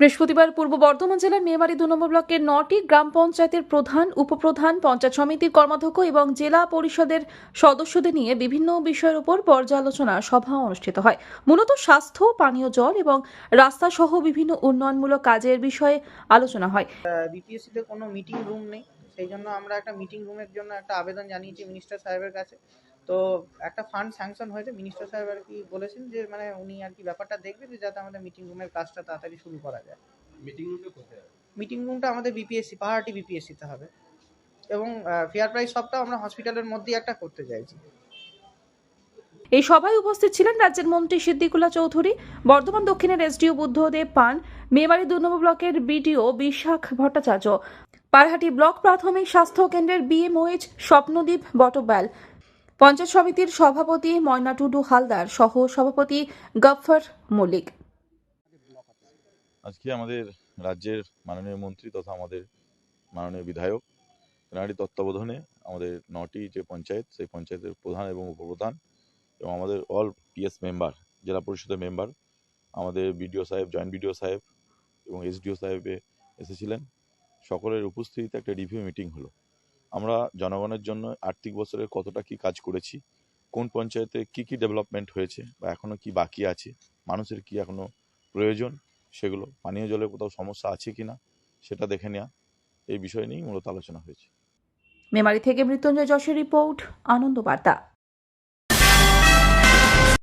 বৃহস্পতিবার পূর্ব বর্ধমান জেলার মেমারি দু নম্বর ব্লকের নটি গ্রাম পঞ্চায়েতের প্রধান উপপ্রধান পঞ্চায়েত সমিতির কর্মাধ্যক্ষ এবং জেলা পরিষদের সদস্যদের নিয়ে বিভিন্ন বিষয়ের উপর পর্যালোচনা সভা অনুষ্ঠিত হয়। মূলত স্বাস্থ্য পানীয় জল এবং রাস্তা সহ বিভিন্ন উন্নয়নমূলক কাজের বিষয়ে আলোচনা হয়। বিপিএসসিতে কোনো মিটিং রুম নেই। সেই জন্য আমরা একটা মিটিং রুমের জন্য একটা আবেদন জানিয়েছি মিনিস্টার সাহেবের কাছে। তো একটা ফান্ড স্যাংশন হয়েছে মিনিস্টার সাহেব আর কি বলেছেন যে মানে উনি আর কি ব্যাপারটা দেখবেন যে যাতে আমাদের মিটিং রুমের কাজটা তাড়াতাড়ি শুরু করা যায়। মিটিং রুমটা কোথায় হবে? মিটিং রুমটা আমাদের বিপিএসসি পাহাড়টি বিপিএসসিতে হবে। এবং ফেয়ার প্রাইস সবটা আমরা হসপিটালের মধ্যেই একটা করতে চাইছি। এই সভায় উপস্থিত ছিলেন রাজ্যের মন্ত্রী সিদ্দিকুল্লাহ চৌধুরী বর্ধমান দক্ষিণের এসডিও বুদ্ধদেব পান মেমারি দু নম্বর ব্লকের বিডিও বিশাখ ভট্টাচার্য পারহাটি ব্লক প্রাথমিক স্বাস্থ্য কেন্দ্রের বিএমওএইচ স্বপ্নদীপ বটব্যাল পঞ্চায়েত সমিতির সভাপতি ময়না টুডু হালদার সহ সভাপতি গফফর মল্লিক। আজকে আমাদের রাজ্যের মাননীয় মন্ত্রী তথা আমাদের মাননীয় বিধায়ক তেনারি তত্ত্বাবধানে আমাদের নটি যে পঞ্চায়েত, সেই পঞ্চায়েতের প্রধান এবং উপপ্রধান এবং আমাদের অল পিএস মেম্বার, জেলা পরিষদের মেম্বার, আমাদের বিডিও সাহেব, জয়েন্ট বিডিও সাহেব এবং এসডিও সাহেবে এসেছিলেন। সকলের উপস্থিতিতে একটা রিভিউ মিটিং হলো। আমরা জনগণের জন্য আর্থিক বছরে কতটা কি কাজ করেছি, কোন পঞ্চায়েতে কি কি ডেভেলপমেন্ট হয়েছে বা এখনও কি বাকি আছে, মানুষের কি এখনও প্রয়োজন, সেগুলো পানীয় জলের কোথাও সমস্যা আছে কিনা, সেটা দেখে নেওয়া এই বিষয় নিয়েই মূলত আলোচনা হয়েছে। মেমারি থেকে মৃত্যুঞ্জয় যশের রিপোর্ট, আনন্দ বার্তা।